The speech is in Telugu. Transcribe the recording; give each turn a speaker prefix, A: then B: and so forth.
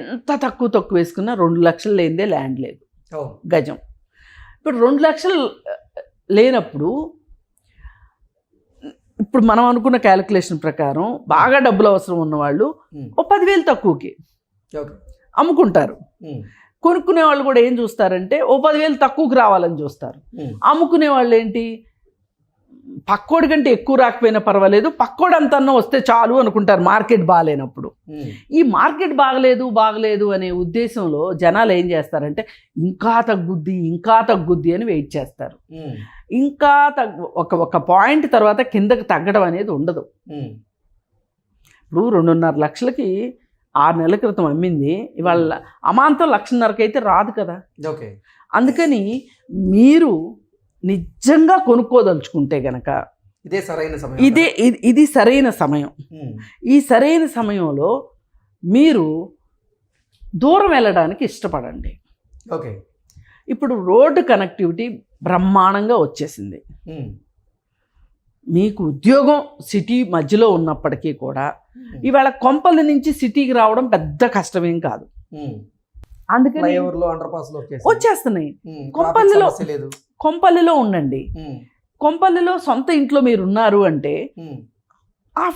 A: ఎంత తక్కువ తక్కువ వేసుకున్నా రెండు లక్షలు లేనిదే ల్యాండ్ లేదు. గజం. ఇప్పుడు రెండు లక్షలు లేనప్పుడు ఇప్పుడు మనం అనుకున్న క్యాలిక్యులేషన్ ప్రకారం బాగా డబ్బులు అవసరం ఉన్నవాళ్ళు. ఓ పదివేలు తక్కువకి అమ్ముకుంటారు. కొనుక్కునే వాళ్ళు కూడా ఏం చూస్తారంటే ఓ పదివేలు తక్కువకి రావాలని చూస్తారు. అమ్ముకునే వాళ్ళు ఏంటి? పక్కోడి కంటే ఎక్కువ రాకపోయినా పర్వాలేదు. పక్కోడు అంతన్నా వస్తే చాలు అనుకుంటారు మార్కెట్ బాగాలేనప్పుడు. ఈ మార్కెట్ బాగలేదు బాగలేదు అనే ఉద్దేశంలో జనాలు ఏం చేస్తారంటే ఇంకా తగ్గుద్ది ఇంకా తగ్గుద్ది అని వెయిట్ చేస్తారు. ఇంకా తగ్గు ఒక ఒక పాయింట్ తర్వాత కిందకి తగ్గడం అనేది ఉండదు. ఇప్పుడు రెండున్నర లక్షలకి ఆరు నెలల క్రితం అమ్మింది. ఇవాళ అమాంతం లక్షన్నరకి అయితే రాదు కదా.
B: ఓకే.
A: అందుకని మీరు నిజంగా కొనుక్కోదలుచుకుంటే గనక
B: ఇదే సరైన సమయం
A: ఇదే ఇది- ఇది సరైన సమయం. ఈ సరైన సమయంలో మీరు దూరం వెళ్ళడానికి ఇష్టపడండి.
B: ఓకే.
A: ఇప్పుడు రోడ్డు కనెక్టివిటీ బ్రహ్మాండంగా వచ్చేసింది. మీకు ఉద్యోగం సిటీ మధ్యలో ఉన్నప్పటికీ కూడా ఇవాళ కొంపల నుంచి సిటీకి రావడం పెద్ద కష్టమేం కాదు. అందుకని వచ్చేస్తున్నాయి. కొంపల్లిలో- కొంపల్లిలో ఉండండి. కొంపల్లిలో సొంత ఇంట్లో మీరు ఉన్నారు అంటే. ఆఫీస్